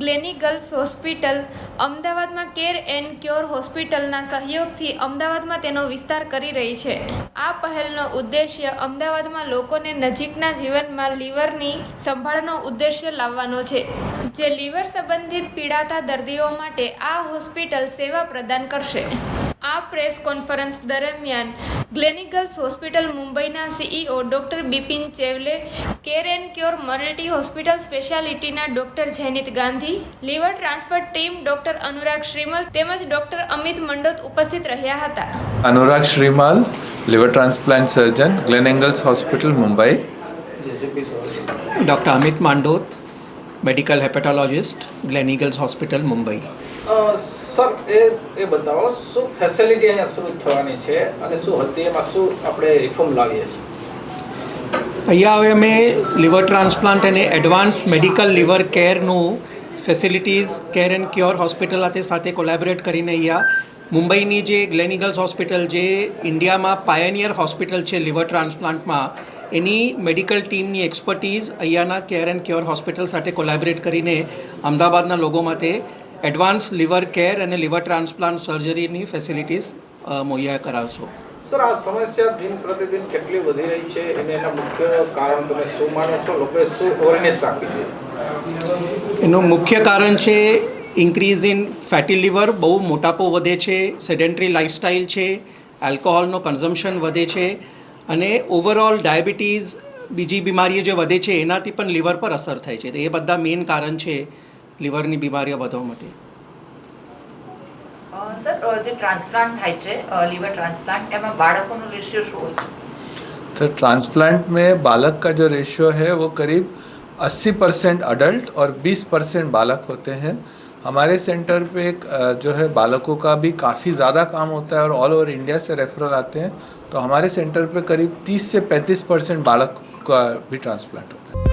ગ્લેની girls hospital અમદાવાદમાં care and cure હોસ્પિટલના સહયોગથી અમદાવાદમાં તેનો વિસ્તાર કરી રહી છે. આ પહેલનો ઉદ્દેશ્ય અમદાવાદમાં લોકોને નજીકના જીવનમાં લીવરની સંભાળનો ઉદ્દેશ્ય લાવવાનો છે, જે લીવર સંબંધિત પીડાતા દર્દીઓ માટે આ હોસ્પિટલ સેવા પ્રદાન કરશે. આ પ્રેસ કોન્ફરન્સ દરમિયાન ગ્લેનિગલ્સ હોસ્પિટલ મુંબઈના CEO doctor Bipin Chevle care or multi hospital સ્પેશિયાલિટીના doctor Jainit Gandhi liver transfer team doctor Anurag Shrimal તેમજ ડોક્ટર અમિત મંડોત ઉપસ્થિત રહ્યા હતા. Anurag Shrimal liver transplant surgeon Gleneagles hospital Mumbai. Doctor Amit Mandot medical hepatologist Gleneagles hospital Mumbai. Sir એ એ બતાવો શું facility અહીંયા શું થવાની છે અને શું હતી એમાં શું આપણે રિફોર્મ લાવીએ છીએ? અહીંયા હવે અમે લીવર ટ્રાન્સપ્લાન્ટ અને advance medical liver કેરનું facilities care and cure hospital સાથે કોલેબરેટ કરીને અહીંયા મુંબઈની જે ગ્લેનિગલ્સ હોસ્પિટલ જે ઇન્ડિયામાં પાયનિયર હોસ્પિટલ છે લીવર ટ્રાન્સપ્લાન્ટમાં એની મેડિકલ ટીમની એક્સપર્ટીઝ અહીંયાના કેર એન્ડ ક્યોર હોસ્પિટલ સાથે કોલેબરેટ કરીને અમદાવાદના લોકો માટે એડવાન્સ લીવર કેર અને લીવર ટ્રાન્સપ્લાન્ટ સર્જરીની ફેસિલિટીઝ મુહૈયા કરાવશો. સર, આ સમસ્યા દિન પ્રતિદિન કેટલી વધી રહી છે? અને એના મુખ્ય કારણ તમે શું માનો છો? લોકોએ શું અવેરનેસ રાખવી છે એનું મુખ્ય કારણ છે ઇન્ક્રીઝ ઇન ફેટી લીવર બહુ મોટાપો વધે છે સેડેન્ટરી લાઇફસ્ટાઇલ છે આલ્કોહોલનો કન્ઝમ્પશન વધે છે અને ઓવરઓલ ડાયાબિટીઝ બીજી બીમારીઓ જે વધે છે, એનાથી પણ લીવર પર અસર થાય છે. તો એ બધા મેઇન કારણ છે લીવરની બીમારીઓ વધવા માટે. સર અ, જે ટ્રાન્સપ્લાન્ટ થાય છે લીવર ટ્રાન્સપ્લાન્ટ એમાં બાળકોનો રેશિયો શું હોય છે तो ट्रांसप्लांट में बालक का जो रेशियो है वो करीब 80 परसेंट अडल्ट और 20 परसेंट बालक होते हैं हमारे सेंटर पे एक अ, जो है बालकों का भी काफ़ी ज़्यादा काम होता है और ऑल ओवर इंडिया से रेफरल आते हैं तो हमारे सेंटर पे करीब 30 से 35 परसेंट बालक का भी ट्रांसप्लांट होता है